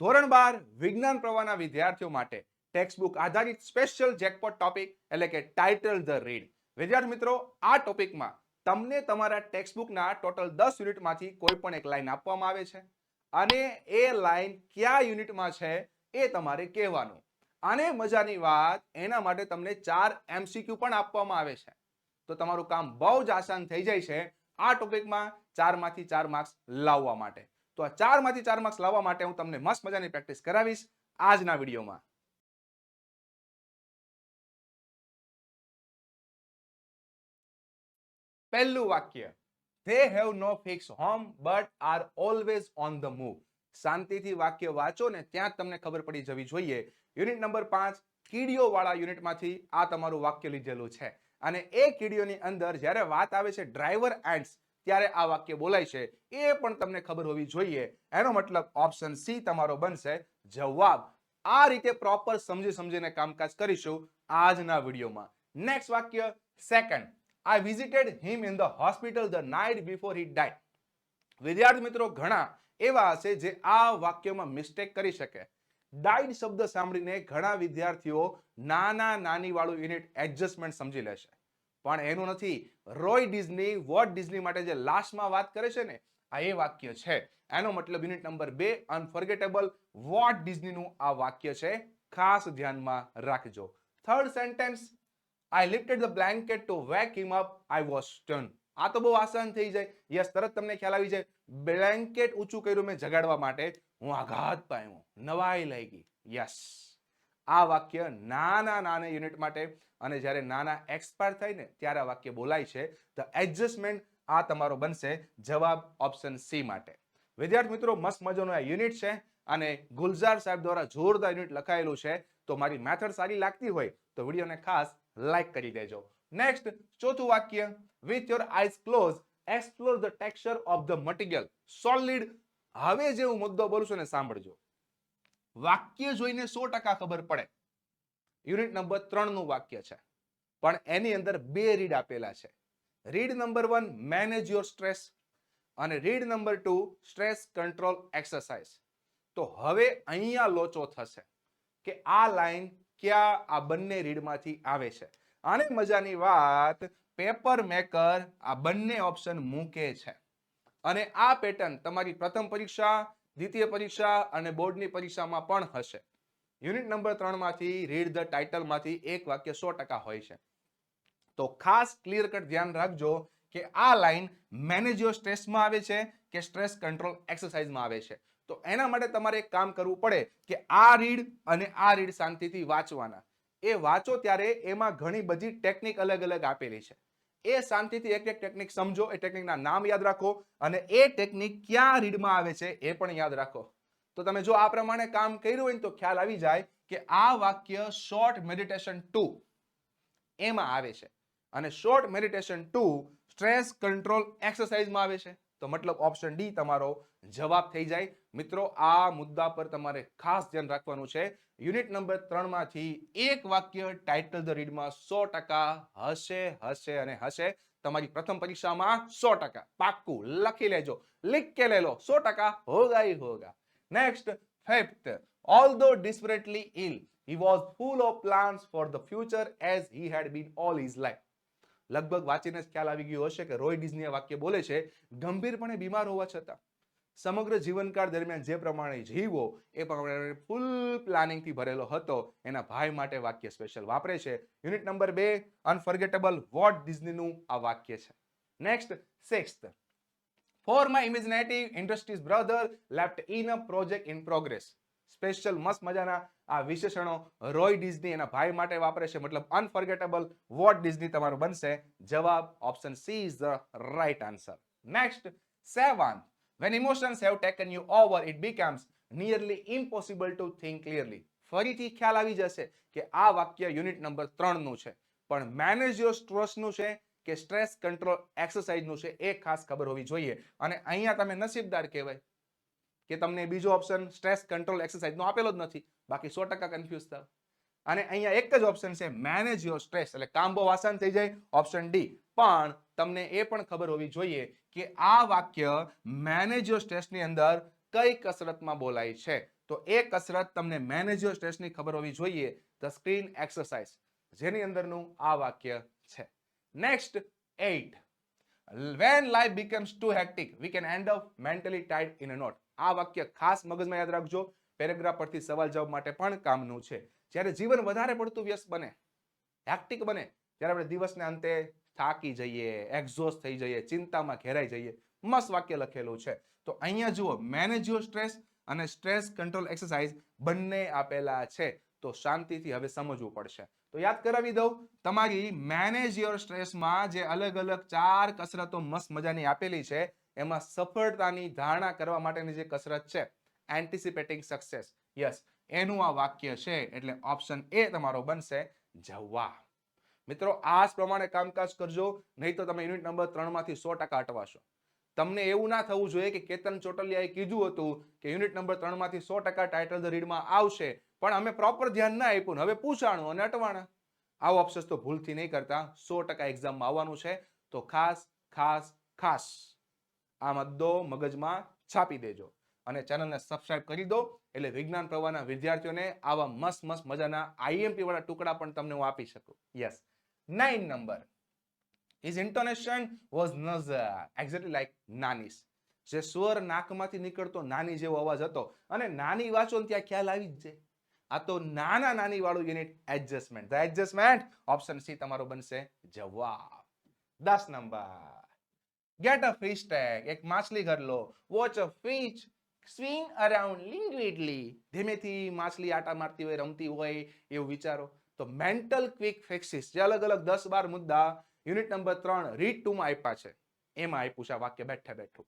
ધોરણ બાર, વિજ્ઞાન પ્રવાહના વિદ્યાર્થીઓ માટે ટેક્સ્ટબુક આધારિત સ્પેશિયલ જેકપોટ ટોપિક એટલે કે ટાઇટલ ધ રીડ વિદ્યાર્થી મિત્રો, આ ટોપિકમાં તમને તમારા ટેક્સ્ટબુકના ટોટલ દસ યુનિટમાંથી કોઈ પણ એક લાઈન આપવામાં આવે છે. અને એ લાઇન કયા યુનિટમાં છે એ તમારે કહેવાનું. અને મજાની વાત, એના માટે તમને ચાર એમસીક્યુ પણ આપવામાં આવે છે. તો તમારું કામ બહુ જ આસાન થઈ જાય છે આ ટોપિકમાં ચારમાંથી ચાર માર્ક્સ લાવવા માટે. તો આ ચારમાંથી ચાર માર્ક્સ લાવવા માટે હું તમને મસ્ત મજાની પ્રેક્ટિસ કરાવીશ આજના વિડીયોમાં. પહેલું વાક્ય they have no fix home but are always on the move શાંતિથી વાક્ય વાંચો ને ત્યાં તમને ખબર પડી જવી જોઈએ. યુનિટ નંબર પાંચ કીડીઓ વાળા યુનિટમાંથી આ તમારું વાક્ય લીધેલું છે. અને એ કીડીઓની અંદર જ્યારે વાત આવે છે ડ્રાઈવર એન્ડ્સ ત્યારે આ વાક્ય બોલાય છે. એ પણ તમને ખબર હોવી જોઈએ. એનો મતલબ ઓપ્શન સી તમારો બનશે જવાબ. આ રીતે પ્રોપર સમજી સમજીને કામકાજ કરીશું આજના વિડીયોમાં. નેક્સ્ટ વાક્ય second I visited him in the hospital the night before he died વિદ્યાર્થી મિત્રો, ઘણા એવા હશે જે આ વાક્યમાં મિસ્ટેક કરી શકે. ડાઇડ શબ્દ સાંભળીને ઘણા વિદ્યાર્થીઓ નાના નાની વાળું યુનિટ એડજસ્ટમેન્ટ સમજી લેશે. પણ એનું નથી. રોય ડિઝની, વોટ ડિઝની માટે જે લાસ્ટમાં વાત કરે છે ને, આ એ વાક્ય છે. એનો મતલબ યુનિટ નંબર બે અનફર્ગેટેબલ વોટ ડિઝનીનું આ વાક્ય છે. ખાસ ધ્યાનમાં રાખજો. Third sentence I lifted the blanket to wake him up I was stun આ તો બહુ આસાન થઈ જાય. યસ, તરત તમને ખ્યાલ આવી જાય. બ્લેન્કેટ ઊંચું કર્યું મેં જગાડવા માટે. હું આઘાત પામ્યો. નવાઈ લાગી. યસ આ વાક્ય નાના નાના યુનિટ માટે અને જ્યારે નાના એક્સપાયર થાય ને ત્યારે આ વાક્ય બોલાય છે ધ એડજસ્ટમેન્ટ આ તમારો બનશે જવાબ ઓપ્શન સી માટે. વિદ્યાર્થી મિત્રો, મસ્ત મજાનો આ યુનિટ છે અને ગુલઝાર સાહેબ દ્વારા જોરદાર યુનિટ લખાયેલું છે. તો મારી મેથડ સારી લાગતી હોય તો વિડીયોને ખાસ લાઈક કરી દેજો. નેક્સ્ટ ચોથું વાક્ય. With your eyes close explore the texture of the material solid હવે જે હું મુદ્દો બોલું છું ને સાંભળજો. વાક્ય જોઈને સો ટકા ખબર પડે. યુનિટ નંબર ત્રણનું વાક્ય છે. પણ એની અંદર બે રીડ આપેલા છે. Read number one manage your stress અને read number two stress control exercise તો હવે અહીંયા લોચો થશે કે આ લાઈન ક્યાં આ બંને રીડમાંથી આવે છે. અને મજાની વાત પેપર મેકર આ બંને ઓપ્શન મૂકે છે. અને આ પેટર્ન તમારી પ્રથમ પરીક્ષા દ્વિતીય પરીક્ષા અને બોર્ડની પરીક્ષામાં પણ હશે. યુનિટ નંબર ત્રણમાંથી રીડ ધ ટાઇટલમાંથી એક વાક્ય સો ટકા હોય છે. તો ખાસ ક્લિયર કટ ધ્યાન રાખજો કે આ લાઈન મેનેજ યોર સ્ટ્રેસમાં આવે છે કે સ્ટ્રેસ કંટ્રોલ એક્સરસાઇઝમાં આવે છે. તો એના માટે તમારે એક કામ કરવું પડે કે આ રીડ અને આ રીડ શાંતિથી વાંચવાના. એ વાંચો ત્યારે એમાં ઘણી બધી ટેકનિક અલગ અલગ આપેલી છે. એ શાંતિથી એક એક ટેકનિક સમજો, એ ટેકનિકના નામ યાદ રાખો અને એ ટેકનિક ક્યાં રીડમાં આવે છે એ પણ યાદ રાખો. તો તમે જો આ પ્રમાણે કામ કર્યું હોય ને તો ખ્યાલ આવી જાય કે આ વાક્ય શોર્ટ મેડિટેશન ટુ એમાં આવે છે. અને short meditation two stress control એક્સરસાઇઝમાં આવે છે. તો મતલબ ઓપ્શન ડી તમારો જવાબ થઈ જાય. મિત્રો, આ મુદ્દા પર તમારે ખાસ ધ્યાન રાખવાનું છે. યુનિટ નંબર ત્રણમાંથી એક વાક્ય ટાઇટલ ધ રીડમાં સો ટકા હશે હશે અને હશે. તમારી પ્રથમ પરીક્ષામાં સો ટકા. પાક્કું લખી લેજો. લીખ કે લે લો સો ટકા હોગા ઈ હોગા. Next fifth although desperately ill, he was full of plans for the future as he had been all his life લગભગ વાંચીને જ ખ્યાલ આવી ગયો હશે કે રોય ડિઝની વાક્ય બોલે છે. ગંભીરપણે બીમાર હોવા છતાં. સમગ્ર જીવનકાળ દરમિયાન જે પ્રમાણે જીવો, એ પ્રમાણે ફૂલ પ્લાનિંગથી ભરેલો હતો. એના ભાઈ માટે વાક્ય સ્પેશિયલ વાપરે છે. યુનિટ નંબર બે અનફર્ગેટેબલ વોટ ડિઝનીનું આ વાક્ય છે. Next sixth for my imaginative industries brother left in a project in progress special મસ્ત મજાના આ વિશેષણો રોય ડિઝની એના ભાઈ માટે વાપરે છે. મતલબ અનફર્ગેટેબલ વોટ ડિઝની તમારો બનશે. જવાબ option C is the right answer next seven when emotions have taken you over, it becomes nearly impossible to think clearly. ફરીથી ખ્યાલ આવી જશે કે આ વાક્ય યુનિટ નંબર ત્રણનું છે. પણ મેનેજ યોર સ્ટ્રેસનું છે કે સ્ટ્રેસ કંટ્રોલ એક્સરસાઇઝનું છે એ ખાસ ખબર હોવી જોઈએ. અને અહીંયા તમે નસીબદાર કહેવાય કે તમને બીજો ઓપ્શન સ્ટ્રેસ કંટ્રોલ એક્સરસાઇઝ નો આપેલો જ નથી. બાકી સો ટકા કન્ફ્યુઝ થાવ. અને અહીંયા એક જ ઓપ્શન છે મેનેજ યોર સ્ટ્રેસ એટલે કામ બહુ આસાન થઈ જાય. ઓપ્શન ડી પણ તમને એ પણ ખબર હોવી જોઈએ કે આ વાક્ય મેનેજ યોર સ્ટ્રેસની અંદર કઈ કસરતમાં બોલાય છે? તો એ કસરત તમને મેનેજ સ્ટ્રેસની ખબર હોવી જોઈએ, ધ સ્ક્રીન એક્સરસાઇઝ, જેની અંદરનું આ વાક્ય છે. Next eight when life becomes too hectic, we can end up mentally tied in a knot આ વાક્ય ખાસ મગજમાં યાદ રાખજો. પેરેગ્રાફ પરથી સવાલ જવાબ માટે પણ કામનું છે. જ્યારે જીવન વધારે પડતું વ્યસ્ત બને હેક્ટિક બને, ત્યારે આપણે દિવસને અંતે થાકી જઈએ એક્ઝોસ્ટ થઈ જઈએ, ચિંતામાં ઘેરાઈ જઈએ, મસ્ત વાક્ય લખેલું છે. તો અહીંયા જુઓ મેનેજ યોર સ્ટ્રેસ અને સ્ટ્રેસ કંટ્રોલ એક્સરસાઇઝ બંને આપેલા છે. તો શાંતિથી હવે સમજવું પડશે. તો યાદ કરાવી દઉં, તમારી મેનેજ યોર સ્ટ્રેસમાં જે અલગ અલગ ચાર કસરતો મસ્ત મજાની આપેલી છે, એમાં સફળતાની ધારણા કરવા માટેની જે કસરત છે એન્ટિસિપેટિંગ સક્સેસ યસ એનું આ વાક્ય છે, એટલે ઓપ્શન એ તમારો બનશે, જવા. મિત્રો, આ પ્રમાણે કામકાજ કરજો, નહીં તો તમે યુનિટ નંબર ત્રણમાંથી સો ટકા અટવાશો તમને એવું ના થવું જોઈએ કે કેતન ચોટલિયાએ કીધું હતું કે યુનિટ નંબર ત્રણમાંથી સો ટકા ટાઇટલ ધ રીડમાં આવશે, પણ અમે પ્રોપર ધ્યાન ના આપ્યું હવે પૂછાણું અને અટવાણા. આવો અફસોસ તો ભૂલથી નહીં કરતા, સો ટકા એક્ઝામમાં આવવાનું છે, તો ખાસ ખાસ ખાસ આ મુદ્દો મગજમાં છાપી દેજો અને ચેનલને સબસ્ક્રાઇબ કરી દો, એટલે વિજ્ઞાન પ્રવાહના વિદ્યાર્થીઓને આવા મસ્ત મસ્ત મજાના આઈએમપી વાળા ટુકડા પણ તમને હું આપી શકું. Yes nine number His intonation was nasal, exactly like nani's. જે સ્વર નાકમાંથી નીકળતો નાની જેવો અવાજ હતો. અને નાની વાંચો ત્યાં ખ્યાલ આવી જ જાય. આ તો નાના નાની વાળું unit adjustment the adjustment option C તમારો બનશે જવાબ. દસ number get a fish tag એક માછલી ઘર લો. Watch a fish swing around languidly ધીમેથી માછલી આટા મારતી હોય રમતી હોય એવું વિચારો. તો મેન્ટલ ક્વિક ફિક્સિસ જે અલગ અલગ દસ બાર મુદ્દા યુનિટ નંબર ત્રણ રીડ ટુ માં આપ્યા છે, એમાં આપ્યું છે વાક્ય બેઠે બેઠું.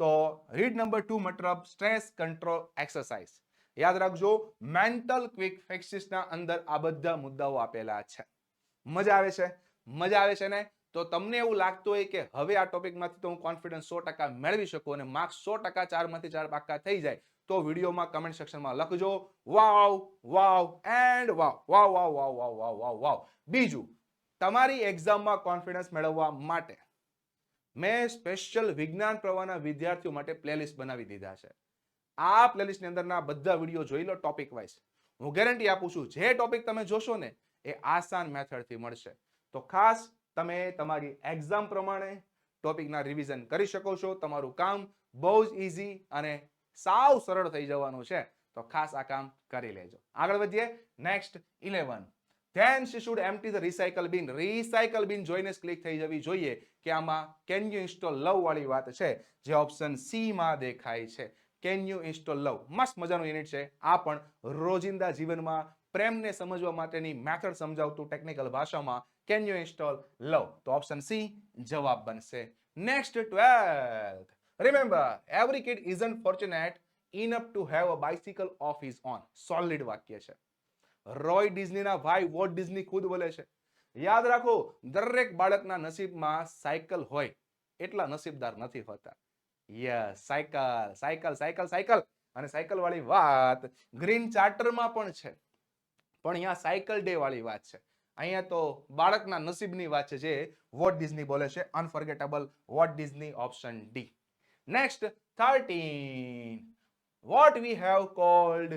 તો રીડ નંબર ટુ મતલબ સ્ટ્રેસ કંટ્રોલ એક્સરસાઇઝ યાદ રાખજો મેન્ટલ ક્વિક ફિક્સિસના અંદર આ બધા મુદ્દાઓ આપેલા છે. મજા આવે છે? મજા આવે છે ને? તો તમને એવું લાગતું હોય કે હવે આ ટોપિકમાંથી તો હું કોન્ફિડન્સ સો ટકા મેળવી શકું અને માર્ક્સ સો ટકા ચારમાંથી ચાર પાક્કા થઈ જાય તો વિડીયોમાં કમેન્ટ સેક્શનમાં લખજો. Wow wow and wow. Wow wow wow wow wow wow wow. બીજું, તમારી એક્ઝામમાં કોન્ફિડન્સ મેળવવા માટે મેં સ્પેશિયલ વિજ્ઞાન પ્રવાહના વિદ્યાર્થીઓ માટે પ્લેલિસ્ટ બનાવી દીધા છે. આ પ્લેલિસ્ટની અંદરના બધા વીડિયો જોઈ લો ટોપિક વાઇઝ હું ગેરંટી આપું છું, જે ટોપિક તમે જોશો ને, એ આસાન મેથડથી મળશે. તો ખાસ, તમે તમારી એક્ઝામ પ્રમાણે ટોપિકના રિવિઝન કરી શકો છો. તમારું કામ બહુ જ ઇઝી અને સાવ સરળ થઈ જવાનું છે. તો ખાસ આ કામ કરી લેજો. આગળ વધીએ. Next eleven then she should empty the recycle bin recycle bin જોઈને ક્લિક થઈ જવી જોઈએ કે આમાં કેન યુ ઇન્સ્ટોલ લવ વાળી વાત છે? જે ઓપ્શન સી માં દેખાય છે. કેન યુ ઇન્સ્ટોલ લવ મસ્ત મજાનું યુનિટ છે. આ પણ રોજિંદા જીવનમાં પ્રેમને સમજવા માટેની મેથડ સમજાવતું ટેકનિકલ ભાષામાં કેન યુ ઇન્સ્ટોલ લવ તો ઓપ્શન સી જવાબ બનશે. Next twelfth remember every kid isn't fortunate enough to have a bicycle of his own solid વાક્ય છે. રોય ડિઝનીના ભાઈ વોટ ડિઝની ખુદ બોલે છે. યાદ રાખો, દરેક બાળકના નસીબમાં સાયકલ હોય. એટલા નસીબદાર નથી હોતા. Yes cycle cycle cycle cycle. અને સાયકલ વાળી વાત ગ્રીન ચાર્ટરમાં પણ છે. પણ અહીંયા સાયકલ ડે વાળી વાત છે. અહીંયા તો બાળકના નસીબની વાત છે જે વોટ ડિઝની બોલે છે. Unforgettable Walt Disney option D. Next thirteen what we have called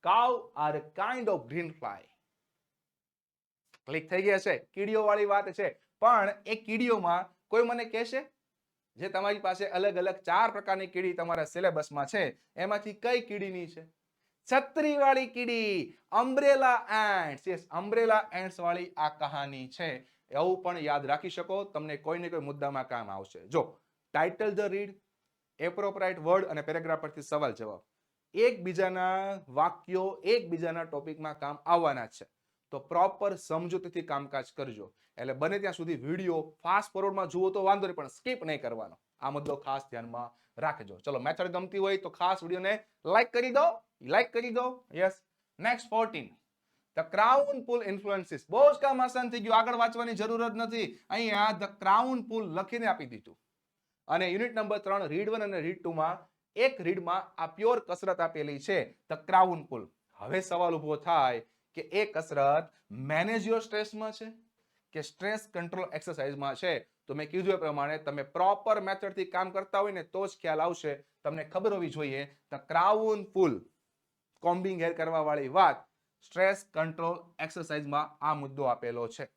cow are kind of green fly click થઈ ગયા છે. કીડીઓ વાળી વાત છે. પણ એ કીડીઓમાં કોઈ મને કહેશે? જે તમારી પાસે અલગ અલગ ચાર પ્રકારની કીડી તમારા સિલેબસમાં છે, એમાંથી કઈ કીડીની છે? છત્રી વાળી કીડી umbrella ends yes umbrella ends વાળી આ કહાની છે. એવું પણ યાદ રાખી શકો. તમને કોઈ ને કોઈ મુદ્દામાં કામ આવશે. જો title the read appropriate word અને પેરેગ્રાફ પરથી સવાલ જવાબ. એકબીજાના વાક્યો એકબીજાના ટોપિકમાં કામ આવવાના છે. તો પ્રોપર સમજૂતીથી કામકાજ કરજો. એટલે બને ત્યાં સુધી વીડિયો ફાસ્ટ ફોરવર્ડમાં જુઓ તો વાંધો નહીં, પણ સ્કીપ નહીં કરવાનો. આ મુદ્દો ખાસ ધ્યાનમાં રાખજો. ચલો, મેથડ ગમતી હોય તો ખાસ વિડીયોને લાઈક કરી દો. લાઈક કરી દો. Yes next fourteen crown pull influences બહુ જ કામ આસાન થઈ ગયું. આગળ વાંચવાની જરૂર જ નથી. અહીંયા ધ ક્રાઉન પુલ લખીને આપી દીધું. અને યુનિટ નંબર ત્રણ, રીડ વન અને રીડ ટુ માં એક રીડમાં આ પ્યોર કસરત આપેલી છે, ધ ક્રાઉન પુલ. હવે સવાલ ઊભો થાય કે એ કસરત મેનેજ સ્ટ્રેસમાં છે કે સ્ટ્રેસ કંટ્રોલ એક્સરસાઇઝમાં છે? તો મેં કીધું એ પ્રમાણે તમે પ્રોપર મેથડથી કામ કરતા હોય ને તો જ ખ્યાલ આવશે. તમને ખબર હોવી જોઈએ, the crown pull, combing hair કરવા વાળી વાત સ્ટ્રેસ કંટ્રોલ એક્સરસાઇઝમાં આ મુદ્દો આપેલો છે.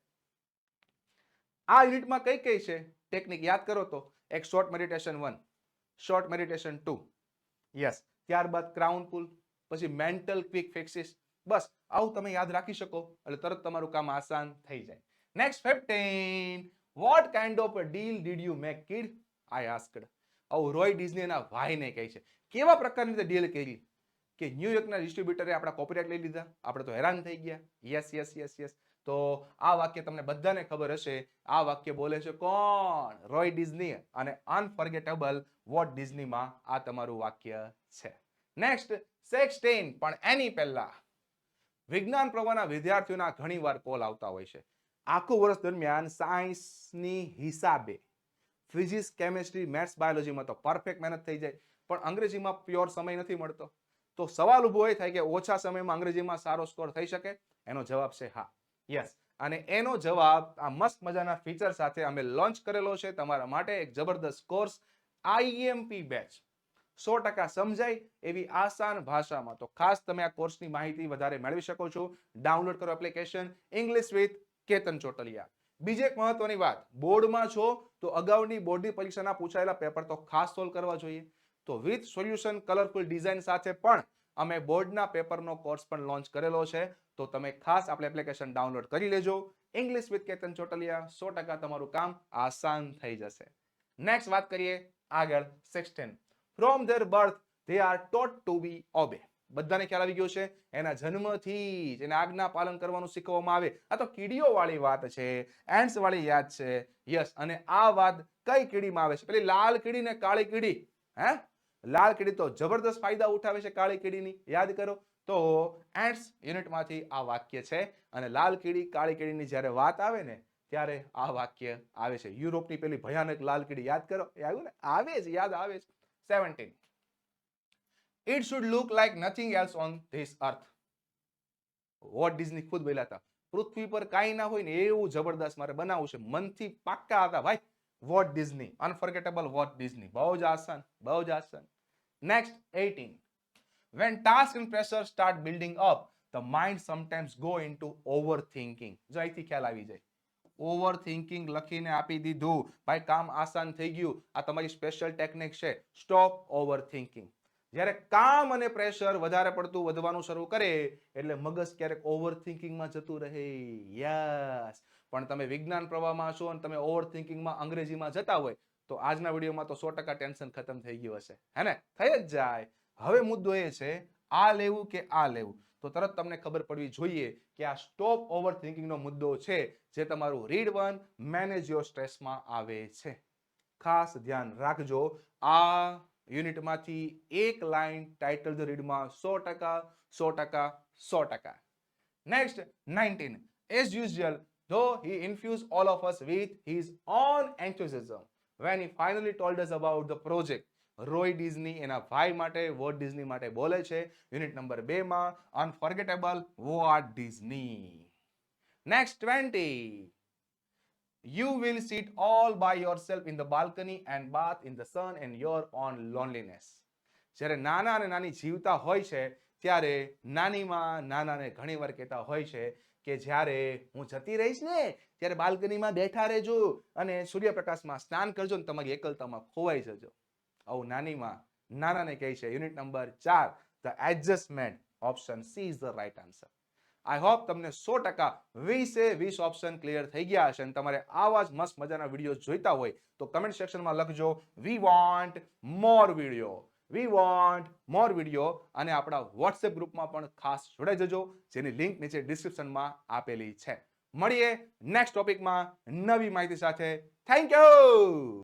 આ યુનિટમાં કઈ કઈ છે? ટેકનિક યાદ કરો તો. એક short meditation one short meditation two yes ત્યારબાદ ક્રાઉન પુલ પછી મેન્ટલ ક્વિક ફિક્સિસ બસ, આવું તમે યાદ રાખી શકો, એટલે તરત તમારું કામ આસાન થઈ જાય. Next fifteen what kind of deal did you make kid I asked આવું રોય ડિઝનીના ભાઈને કહે છે. કેવા પ્રકારની રીતે ડીલ કરી? કે ન્યુયોર્કના ડિસ્ટ્રીબ્યુટરે આપણા કોપીરાઇટ લઈ લીધા? આપણે તો હેરાન થઈ ગયા. યસ યસ યસ યસ તો આ વાક્ય તમને બધાને ખબર હશે. આ વાક્ય બોલે છે કોણ? રોય ડિઝની અને અનફર્ગેટેબલ વોટ ડિઝનીમાં આ તમારું વાક્ય છે. Next sixteen. પણ એની પહેલા વિજ્ઞાન પ્રવાહના વિદ્યાર્થીઓના ઘણીવાર કોલ આવતા હોય છે. આખું વર્ષ દરમિયાન સાયન્સની હિસાબે ફિઝિક્સ, કેમેસ્ટ્રી, મેથ્સ, બાયોલોજીમાં તો પરફેક્ટ મહેનત થઈ જાય. પણ અંગ્રેજીમાં પ્યોર સમય નથી મળતો. તો સવાલ ઊભો એ થાય કે ઓછા સમયમાં અંગ્રેજીમાં સારો સ્કોર થઈ શકે? એનો જવાબ છે હા. યસ અને એનો જવાબ આ મસ્ત મજાના ફીચર સાથે અમે લોન્ચ કરેલો છે તમારા માટે એક જબરદસ્ત કોર્સ આઈએમપી બેચ સો ટકા સમજાય એવી આસાન ભાષામાં. તો ખાસ તમે આ કોર્સની માહિતી વધારે મેળવી શકો છો. ડાઉનલોડ કરો application English with Ketan Chotaliya. બીજી એક મહત્વની વાત, બોર્ડમાં છો તો અગાઉની બોર્ડની પરીક્ષાના પૂછાયેલા પેપર તો ખાસ સોલ્વ કરવા જોઈએ. તો વિથ સોલ્યુશન કલરફુલ ડિઝાઇન સાથે પણ અમે બોર્ડના પેપરનો કોર્સ પણ લોન્ચ કરેલો છે, તો તમે ખાસ આપણે એપ્લિકેશન ડાઉનલોડ કરી લેજો. ઇંગ્લિશ વિથ કેતન ચોટલિયા, સો ટકા તમારું કામ આસાન થઈ જશે. નેક્સ્ટ વાત કરીએ આગળ sixteen from their birth they are taught to be obey બધાને ખ્યાલ આવી ગયો છે? એના જન્મથી જ એને આજ્ઞા પાલન કરવાનું શીખવવામાં આવે. આ તો કીડીઓ વાળી વાત છે એન્ડ્સ વાળી યાદ છે. યસ અને આ વાત કઈ કીડીમાં આવે છે? પેલી લાલ કીડી ને કાળી કીડી, હે? લાલ કીડી તો જબરદસ્ત ફાયદા ઉઠાવે છે કાળી કીડીની, યાદ કરો. તો એન્ડ્સ યુનિટમાંથી આ વાક્ય છે અને લાલ કીડી કાળી કીડીની જ્યારે વાત આવે ને, ત્યારે આ વાક્ય આવે છે. યુરોપની પેલી ભયાનક લાલ કીડી યાદ કરો? એ આવ્યું ને? આવે જ, યાદ આવે છે seventeen it should look like nothing else on this earth Walt Disney ખુદ બોલ્યા પૃથ્વી પર કાંઈ ના હોય ને એવું જબરદસ્ત મારે બનાવવું છે. મનથી પાક્કા હતા. ભાઈ Walt Disney unforgettable Walt Disney બહુ જ આસાન, બહુ જ આસાન. Next 18 when task and pressure start building up, the mind sometimes go into overthinking. જો અહીંથી ખ્યાલ આવી જાય. ઓવરથિંકિંગ લખીને આપી દીધું. ભાઈ, કામ આસાન થઈ ગયું. આ તમારી સ્પેશિયલ ટેકનિક છે. સ્ટોપ ઓવર થિંકિંગ જ્યારે કામ અને પ્રેશર વધારે પડતું વધવાનું શરૂ કરે, એટલે મગજ ક્યારેક ઓવરથિંકિંગમાં જતું રહે. યસ પણ તમે વિજ્ઞાન પ્રવાહમાં છો અને તમે ઓવર થિંકિંગમાં અંગ્રેજીમાં જતા હોય તો આજના વિડીયોમાં તો સો ટકા ટેન્શન ખતમ થઈ ગયું હશે. હે ને? થઈ જ જાય. હવે મુદ્દો એ છે, આ લેવું કે આ લેવું? તો તરત તમને ખબર પડવી જોઈએ કે આ સ્ટોપ ઓવર થિંકિંગનો મુદ્દો છે, જે તમારું રીડ વન મેનેજ યોર સ્ટ્રેસમાં આવે છે. ખાસ ધ્યાન રાખજો. આ યુનિટમાંથી એક લાઈન ટાઇટલ ધ રીડમાં સો ટકા સો ટકા સો ટકા. Next nineteen as usual though he infuse all of us with his own enthusiasm when he finally told us about the project Roy Disney એના ભાઈ માટે વોટ ડિઝની માટે બોલે છે યુનિટ નંબર બે માં unforgettable Walt Disney next twenty you will sit all by yourself in the balcony and bath in the sun and your own loneliness જ્યારે નાના અને નાની જીવતા હોય છે, ત્યારે નાનીમાં નાનાને ઘણી વાર કહેતા હોય છે કે, જ્યારે હું જતી રહીશ ને ત્યારે બાલ્કનીમાં બેઠા રહેજો અને સૂર્યપ્રકાશમાં સ્નાન કરજો ને તમારી એકલતામાં ખોવાઈ જજો. આવું નાનીમાં નાનાને કહે છે યુનિટ નંબર ચાર the adjustment option C is the right answer I hope તમને સો ટકા વીસે વીસ ઓપ્શન ક્લિયર થઈ ગયા હશે અને તમારે આવા જ મસ્ત મજાના વીડિયો જોઈતા હોય તો કમેન્ટ સેક્શનમાં લખજો we want more video we want more video અને આપણા વોટ્સએપ ગ્રુપમાં પણ ખાસ જોડાઈ જજો, જેની લિંક નીચે ડિસ્ક્રિપ્શનમાં આપેલી છે. મળીએ નેક્સ્ટ ટોપિકમાં નવી માહિતી સાથે. Thank you